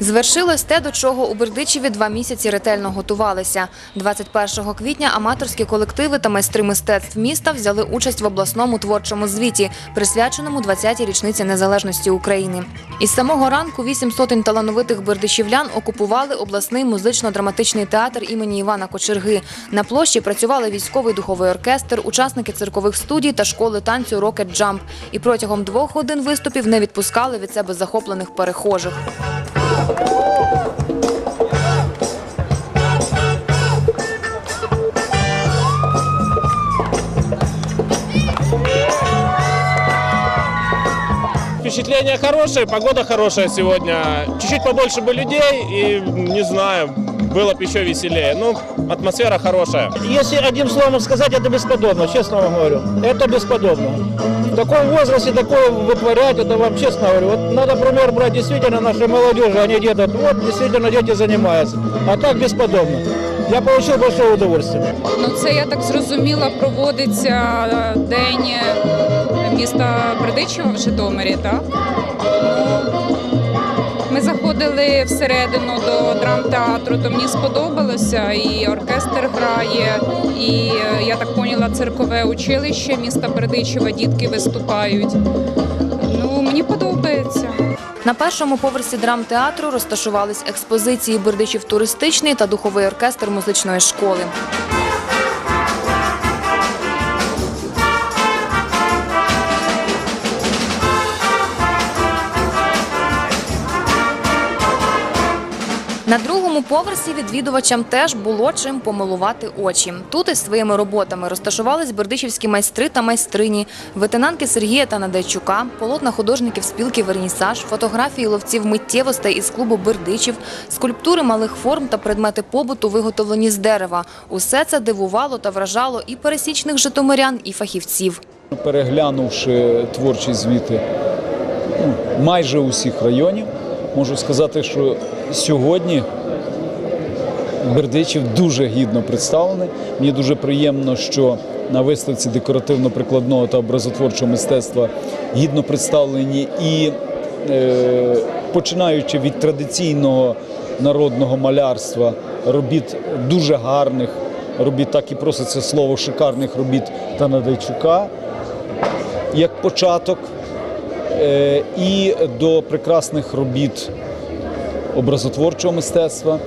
Звершилось те, до чого у Бердичеві два місяці ретельно готувалися. 21 квітня аматорські колективи та майстри мистецтв міста взяли участь в обласному творчому звіті, присвяченому 20-й річниці незалежності України. Із самого ранку вісім сотень талановитих бердичівлян окупували обласний музично-драматичний театр імені Івана Кочерги. На площі працювали військовий духовий оркестр, учасники циркових студій та школи танцю Rocket Jump. І протягом двох годин виступів не відпускали від себе захоплених перехожих. Впечатление хорошее, погода хорошая сегодня. Чуть-чуть побольше бы людей и, не знаю, было бы еще веселее. Ну, атмосфера хорошая. Если одним словом сказать, это бесподобно, честно вам говорю. Это бесподобно. В таком возрасте такое вытворять, это вам честно говорю. Вот надо пример брать действительно нашей молодежи, они где-то, вот действительно дети занимаются. А так бесподобно. Я получил большое удовольствие. Ну, це я так зрозуміла, проводиться е, день е, міста Бердичева в Житомирі, так? Ну, Ми заходили всередину до драмтеатру, то мені сподобалося, і оркестр грає, і е, я так поняла, циркове училище міста Бердичева, дітки виступають. Ну, мені подобається. На першому поверсі драмтеатру розташувались експозиції Бердичів туристичний та духовий оркестр музичної школи. На другому поверсі відвідувачам теж було чим помилувати очі. Тут із своїми роботами розташувались бердичівські майстри та майстрині, ветенанки Сергія та Надайчука, полотна художників спілки Вернісаж, фотографії ловців миттєвостей із клубу Бердичів, скульптури малих форм та предмети побуту, виготовлені з дерева. Усе це дивувало та вражало і пересічних житомирян, і фахівців. Переглянувши творчі звіти ну, майже усіх районів, можу сказати, що сьогодні Бердичів дуже гідно представлений. Мені дуже приємно, що на виставці декоративно-прикладного та образотворчого мистецтва гідно представлені і е, починаючи від традиційного народного малярства, робіт дуже гарних робіт, так і проситься слово шикарних робіт та Надайчука як початок і до прекрасних робіт образотворчого мистецтва,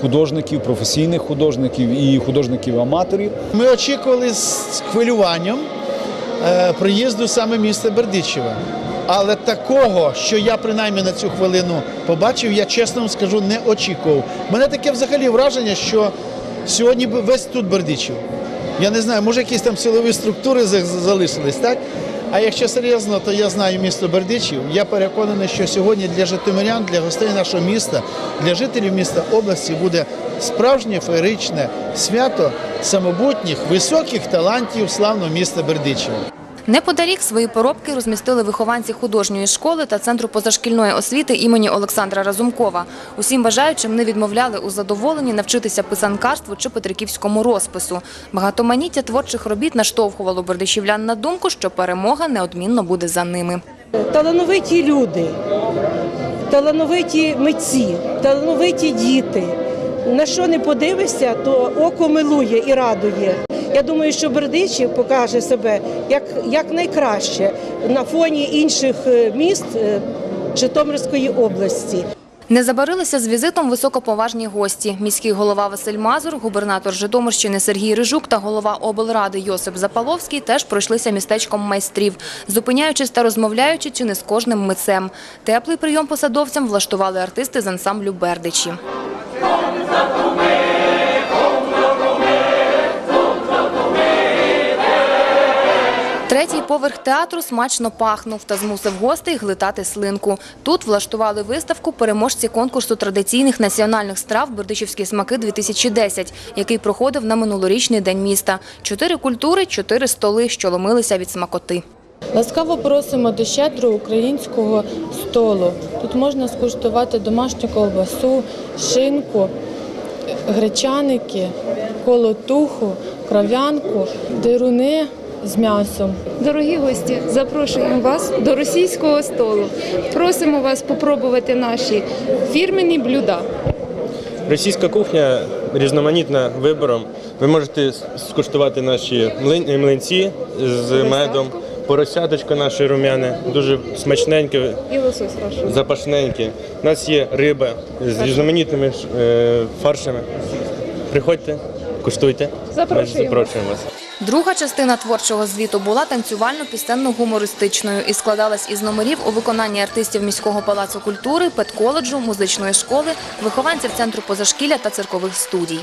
художників, професійних художників і художників-аматорів. Ми очікували з хвилюванням е, приїзду саме міста Бердичева. Але такого, що я принаймні на цю хвилину побачив, я чесно вам скажу, не очікував. У мене таке взагалі враження, що сьогодні весь тут Бердичів. Я не знаю, може якісь там силові структури залишились, так? А якщо серйозно, то я знаю місто Бердичів. Я переконаний, що сьогодні для житомирян, для гостей нашого міста, для жителів міста області буде справжнє феєричне свято самобутніх, високих талантів славного міста Бердичева. Неподалік свої поробки розмістили вихованці художньої школи та центру позашкільної освіти імені Олександра Разумкова. Усім бажаючим не відмовляли у задоволенні навчитися писанкарству чи петриківському розпису. Багатоманіття творчих робіт наштовхувало бердичівлян на думку, що перемога неодмінно буде за ними. талановиті люди, талановиті митці, талановиті діти. На що не подивишся, то око милує і радує. Я думаю, що Бердичів покаже себе як, як найкраще на фоні інших е, міст е, Житомирської області. Не забарилися з візитом високоповажні гості. Міський голова Василь Мазур, губернатор Житомирщини Сергій Рижук та голова облради Йосип Запаловський теж пройшлися містечком майстрів, зупиняючись та розмовляючи чи не з кожним митцем. Теплий прийом посадовцям влаштували артисти з ансамблю Бердичі. Третій поверх театру смачно пахнув та змусив гостей глитати слинку. Тут влаштували виставку переможці конкурсу традиційних національних страв «Бердичівські смаки-2010», який проходив на минулорічний день міста. Чотири культури, чотири столи, що ломилися від смакоти. Ласкаво просимо до щедрого українського столу. Тут можна скуштувати домашню ковбасу, шинку, гречаники, колотуху, кров'янку, дируни з м'ясом. Дорогі гості, запрошуємо вас до російського столу. Просимо вас попробувати наші фірмені блюда. Російська кухня різноманітна вибором. Ви можете скуштувати наші млинці з медом, поросяточко наше рум'яне, дуже смачненьке, І лосось запашненьке. У нас є риба з різноманітними е, фаршами. Приходьте, куштуйте. Запрошуємо. запрошуємо вас. Друга частина творчого звіту була танцювально-пісенно-гумористичною і складалась із номерів у виконанні артистів міського палацу культури, педколеджу, музичної школи, вихованців центру позашкілля та циркових студій.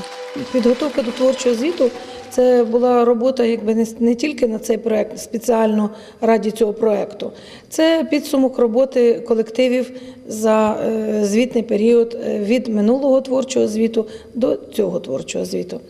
Підготовка до творчого звіту це була робота якби не, тільки на цей проект, спеціально раді цього проекту. Це підсумок роботи колективів за е, звітний період е, від минулого творчого звіту до цього творчого звіту.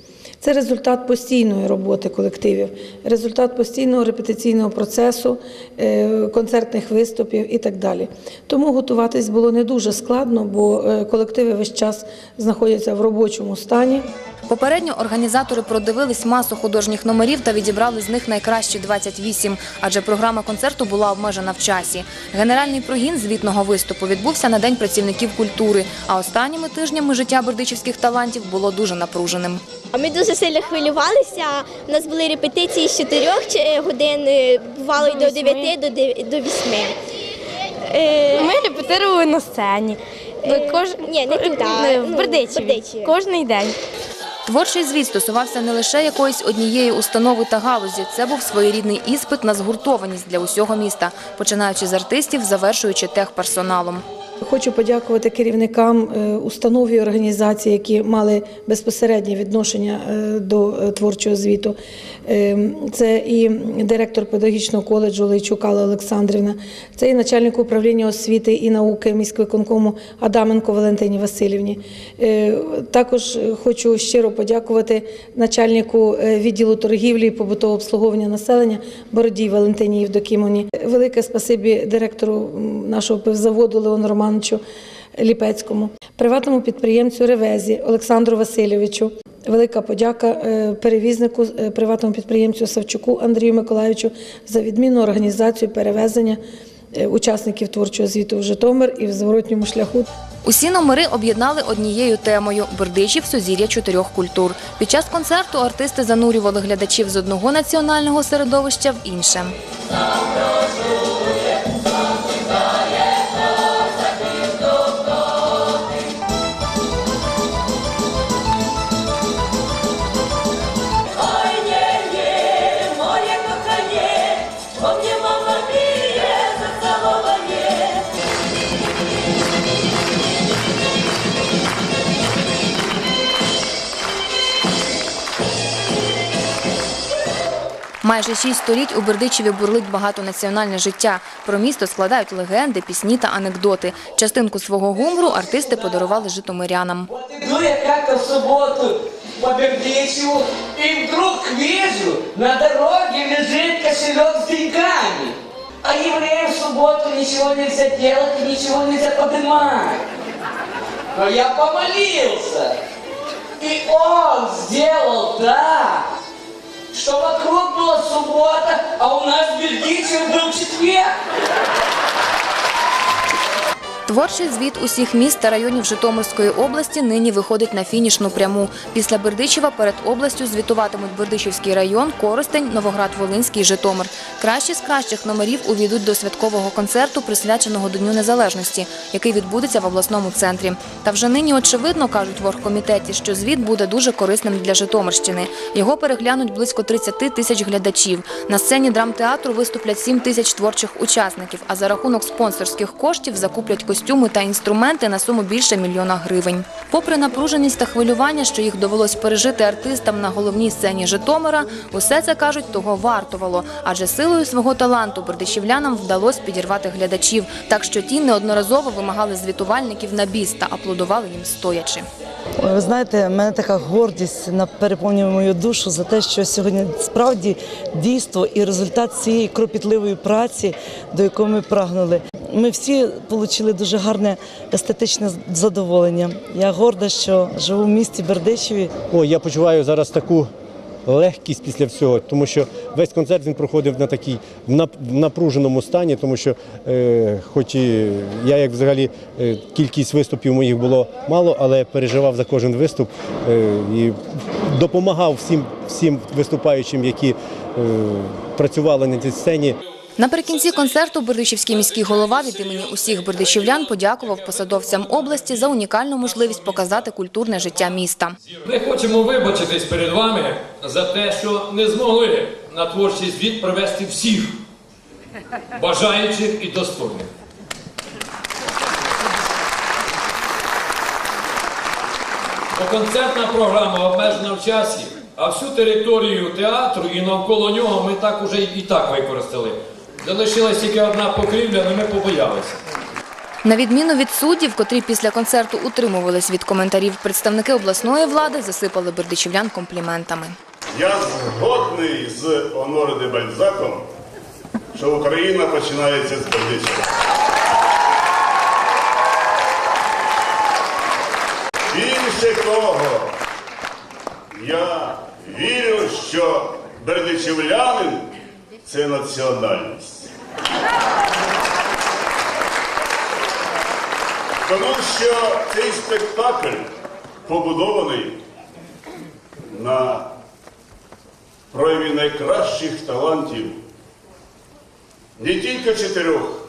Це результат постійної роботи колективів, результат постійного репетиційного процесу, е, концертних виступів і так далі. Тому готуватись було не дуже складно, бо е, колективи весь час знаходяться в робочому стані. Попередньо організатори продивились масу художніх номерів та відібрали з них найкращі 28, адже програма концерту була обмежена в часі. Генеральний прогін звітного виступу відбувся на День працівників культури, а останніми тижнями життя бердичівських талантів було дуже напруженим. А Ми дуже сильно хвилювалися. У нас були репетиції з 4 годин, е, бувало й до 9, до дев- до 8. Е, Ми репетирували на сцені. Е, Кож... ні, не туди, е, ну, в Бердичеві. Кожний день. Творчий звіт стосувався не лише якоїсь однієї установи та галузі. Це був своєрідний іспит на згуртованість для усього міста, починаючи з артистів, завершуючи техперсоналом. Хочу подякувати керівникам е, установ і організацій, які мали безпосереднє відношення е, до е, творчого звіту. Це і директор педагогічного коледжу Лейчук Алла Олександрівна, це і начальник управління освіти і науки міськвиконкому Адаменко Валентині Васильівні. Також хочу щиро подякувати начальнику відділу торгівлі і побутового обслуговування населення Бородій Валентині Євдокімовні. Велике спасибі директору нашого пивзаводу Леону Романовичу Ліпецькому, приватному підприємцю Ревезі Олександру Васильовичу. Велика подяка е, перевізнику е, приватному підприємцю Савчуку Андрію Миколаївичу за відмінну організацію перевезення е, учасників творчого звіту в Житомир і в зворотньому шляху. Усі номери об'єднали однією темою Бердичів сузір'я чотирьох культур. Під час концерту артисти занурювали глядачів з одного національного середовища в інше. Майже шість століть у Бердичеві бурлить багатонаціональне життя. Про місто складають легенди, пісні та анекдоти. Частинку свого гумору артисти подарували житомирянам. Иду я как-то в субботу по Бердичеву, и вдруг вижу, на дороге лежит кошелек с деньгами. А евреям в субботу ничего нельзя делать и ничего нельзя поднимать. Но я помолился, и он сделал так, что вокруг была суббота, а у нас в Бельгии был четверг. Творчий звіт усіх міст та районів Житомирської області нині виходить на фінішну пряму. Після Бердичева перед областю звітуватимуть Бердичівський район, Коростень, Новоград-Волинський Житомир. Кращі з кращих номерів увійдуть до святкового концерту, присвяченого Дню Незалежності, який відбудеться в обласному центрі. Та вже нині очевидно, кажуть в оргкомітеті, що звіт буде дуже корисним для Житомирщини. Його переглянуть близько 30 тисяч глядачів. На сцені драмтеатру виступлять 7 тисяч творчих учасників, а за рахунок спонсорських коштів закуплять костюми та інструменти на суму більше мільйона гривень. Попри напруженість та хвилювання, що їх довелось пережити артистам на головній сцені Житомира, усе це кажуть того вартувало, адже силою свого таланту бердичівлянам вдалося підірвати глядачів, так що ті неодноразово вимагали звітувальників на біс та аплодували їм стоячи. Ви знаєте, в мене така гордість переповнює мою душу за те, що сьогодні справді дійство і результат цієї кропітливої праці, до якої ми прагнули. Ми всі отримали дуже гарне естетичне задоволення. Я горда, що живу в місті Бердичеві. Ой, я почуваю зараз таку легкість після всього, тому що весь концерт він проходив на такій в напруженому стані, тому що, е, хоч і я як взагалі е, кількість виступів моїх було мало, але переживав за кожен виступ е, і допомагав всім, всім виступаючим, які е, працювали на цій сцені. Наприкінці концерту Бердичівський міський голова від імені усіх бердичівлян подякував посадовцям області за унікальну можливість показати культурне життя міста. Ми хочемо вибачитись перед вами за те, що не змогли на творчий звіт привести всіх бажаючих і достойних. Бо концертна програма обмежена в часі, а всю територію театру і навколо нього ми так уже і так використали. Залишилась тільки одна покрівля, але ми побоялися. На відміну від суддів, котрі після концерту утримувались від коментарів, представники обласної влади засипали бердичівлян компліментами. Я згодний з Оноре де Бальзаком, що Україна починається з Бердичева. Більше того, я вірю, що бердичівлянин це національність. Тому що цей спектакль побудований на прояві найкращих талантів не тільки чотирьох,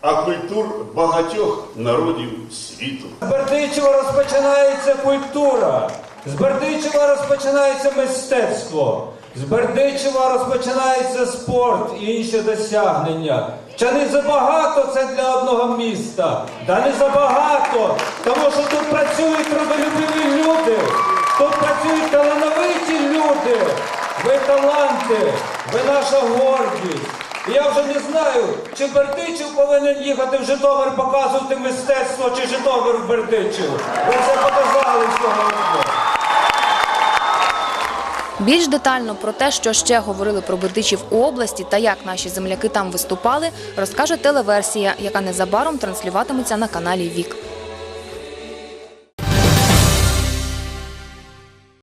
а культур багатьох народів світу. З Бердичева розпочинається культура, з Бердичева розпочинається мистецтво, з Бердичева розпочинається спорт і інші досягнення. Чи не забагато це для одного міста? Та не забагато, тому що тут працюють трудолюбиві люди, тут працюють талановиті люди. Ви таланти, ви наша гордість. Я вже не знаю, чи Бердичів повинен їхати в Житомир показувати мистецтво, чи Житомир в Бердичів. Ви це показали сьогодні. Більш детально про те, що ще говорили про Бердичів у області та як наші земляки там виступали, розкаже телеверсія, яка незабаром транслюватиметься на каналі Вік.